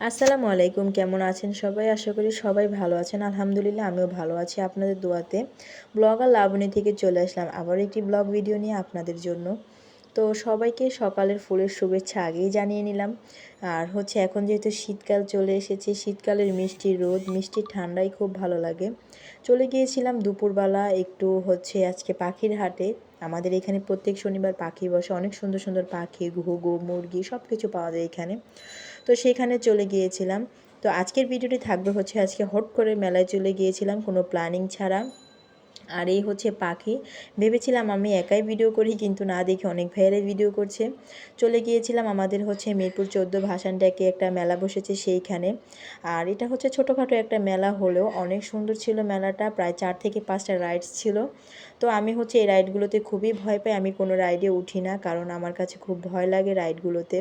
আসসালামু আলাইকুম, কেমন আছেন সবাই? আশা করি সবাই ভালো আছেন। আলহামদুলিল্লাহ, আমিও ভালো আছি। আপনাদের দোয়াতে ব্লগ আর লাবণী থেকে চলে আসলাম। আবার একটি ব্লগ ভিডিও নিয়ে আপনাদের জন্য। তো সবাইকে সকালের ফুলের শুভেচ্ছা আগেই জানিয়ে নিলাম। আর হচ্ছে এখন যেহেতু শীতকাল চলে এসেছে, শীতকালের মিষ্টি রোদ, মিষ্টি ঠান্ডাই খুব ভালো লাগে। চলে গিয়েছিলাম দুপুরবেলা একটু হচ্ছে আজকে পাখির হাটে। আমাদের এখানে প্রত্যেক শনিবার পাখি বসে, অনেক সুন্দর সুন্দর পাখি, ঘুঘু, মুরগি সব কিছু পাওয়া যায় এখানে। তো সেখানে চলে গিয়েছিলাম। তো আজকের ভিডিওটি থাকবে হচ্ছে আজকে হট করে মেলায় চলে গিয়েছিলাম, কোনো প্ল্যানিং ছাড়া। আর এই হচ্ছে পাখি। ভেবেছিলাম আমি একাই ভিডিও করি, কিন্তু না দেখে অনেক ভাইয়েরাই ভিডিও করছে। চলে গিয়েছিলাম আমাদের হচ্ছে মিরপুর চোদ্দ ভাসানটাকে একটা মেলা বসেছে সেইখানে। আর এটা হচ্ছে ছোটোখাটো একটা মেলা হলেও অনেক সুন্দর ছিল মেলাটা, প্রায় চার থেকে পাঁচটা রাইডস ছিল। তো আমি হচ্ছে এই রাইডগুলোতে খুবই ভয় পাই, আমি কোনো রাইডে উঠি না, কারণ আমার কাছে খুব ভয় লাগে রাইডগুলোতে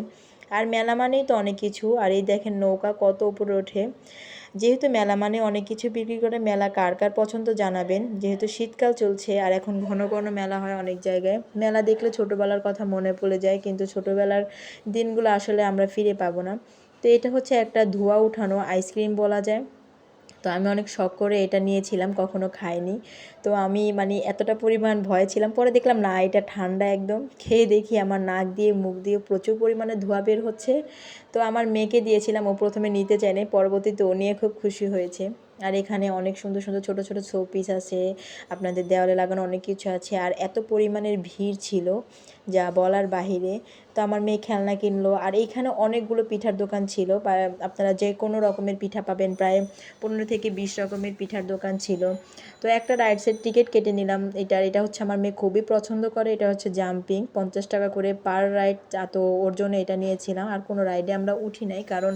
আর মেলা মানেই তো অনেক কিছু, আর এই দেখেন নৌকা কত উপরে ওঠে। যেহেতু মেলা মানে অনেক কিছু, বিক্রি করে মেলা কার কার পছন্দ জানাবেন? যেহেতু শীতকাল চলছে আর এখন ঘন ঘন মেলা হয় অনেক জায়গায়। মেলা দেখলে ছোটোবেলার কথা মনে পড়ে যায়, কিন্তু ছোটোবেলার দিনগুলো আসলে আমরা ফিরে পাবো না। তো এটা হচ্ছে একটা ধোয়া উঠানো আইসক্রিম বলা যায়। তো আমি অনেক শখ করে এটা নিয়েছিলাম, কখনো খাইনি। তো আমি মানে এতটা পরিমাণ ভয় ছিলাম, পরে দেখলাম না, এটা ঠান্ডা একদম। খেয়ে দেখি আমার নাক দিয়ে, মুখ দিয়ে প্রচুর পরিমাণে ধোঁয়া বের হচ্ছে। তো আমার মেয়েকে দিয়েছিলাম, ও প্রথমে নিতে চায়নি, পরবর্তীতে ও নিয়ে খুব খুশি হয়েছে। আর এখানে অনেক সুন্দর সুন্দর ছোটো ছোটো শোপিস আছে, আপনাদের দেওয়ালে লাগানো অনেক কিছু আছে। আর এত পরিমাণের ভিড় ছিল যা বলার বাহিরে। তো আমার মেয়ে খেলনা কিনলো। আর এইখানে অনেকগুলো পিঠার দোকান ছিল। আপনারা যে কোনো রকমের পিঠা পাবেন। প্রায় পনেরো থেকে বিশ রকমের পিঠার দোকান ছিল। তো একটা রাইডসের টিকিট কেটে নিলাম। এটা এটা হচ্ছে আমার মেয়ে খুবই পছন্দ করে। এটা হচ্ছে জাম্পিং। পঞ্চাশ টাকা করে পার রাইড তো ওর জন্য এটা নিয়েছিলাম। আর কোনো রাইডে আমরা উঠি নাই। কারণ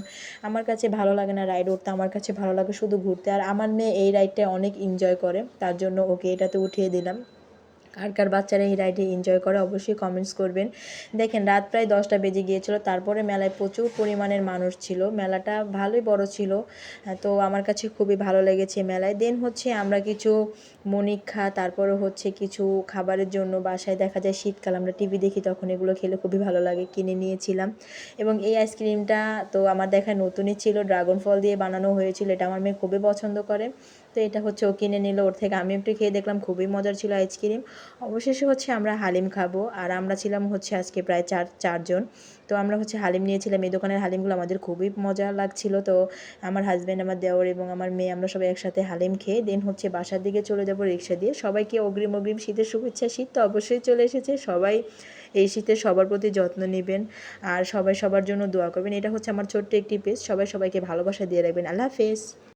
আমার কাছে ভালো লাগে না রাইড উঠতে। আমার কাছে ভালো লাগে শুধু ঘুরতে। আর আমার মেয়ে এই রাইডটা অনেক এনজয় করে। তার জন্য ওকে এটাতে উঠিয়ে দিলাম। কার কার বাচ্চারা এই রাইডে এনজয় করে অবশ্যই কমেন্টস করবেন। দেখেন, রাত প্রায় দশটা বেজে গিয়েছিল, তারপরে মেলায় প্রচুর পরিমাণের মানুষ ছিল। মেলাটা ভালোই বড় ছিল তো আমার কাছে খুবই ভালো লেগেছে মেলায়। দেন হচ্ছে আমরা কিছু মনিক্ষা তারপরে হচ্ছে কিছু খাবারের জন্য বাসায় দেখা যায় শীতকাল, আমরা টিভি দেখি তখন এগুলো খেলে খুবই ভালো লাগে, কিনে নিয়েছিলাম। এবং এই আইসক্রিমটা তো আমার দেখায় নতুনই ছিল ড্রাগন ফল দিয়ে বানানো হয়েছিল, এটা আমার মেয়ে খুবই পছন্দ করে। তো এটা হচ্ছে ও কিনে নিল, ওর থেকে আমি একটু খেয়ে দেখলাম, খুবই মজার ছিল আইসক্রিম। অবশেষে হচ্ছে আমরা হালিম খাব, আর আমরা ছিলাম হচ্ছে আজকে প্রায় চার, চারজন। তো আমরা হচ্ছে হালিম নিয়েছিলাম, এই দোকানের হালিমগুলো আমাদের খুবই মজা লাগছিল। তো আমার হাজব্যান্ড আমার দেওর এবং আমার মেয়ে, আমরা সবাই একসাথে হালিম খেয়ে দেন হচ্ছে বাসার দিকে চলে যাব রিক্সা দিয়ে। সবাইকে অগ্রিম অগ্রিম শীতের শুভেচ্ছা, শীত তো অবশ্যই চলে এসেছে, সবাই এই শীতে সবার প্রতি যত্ন নেবেন, আর সবাই সবার জন্য দোয়া করবেন। এটা হচ্ছে আমার ছোট্ট একটি পেজ, সবাই সবাইকে ভালোবাসা দিয়ে রাখবেন। আল্লাহ হাফেজ।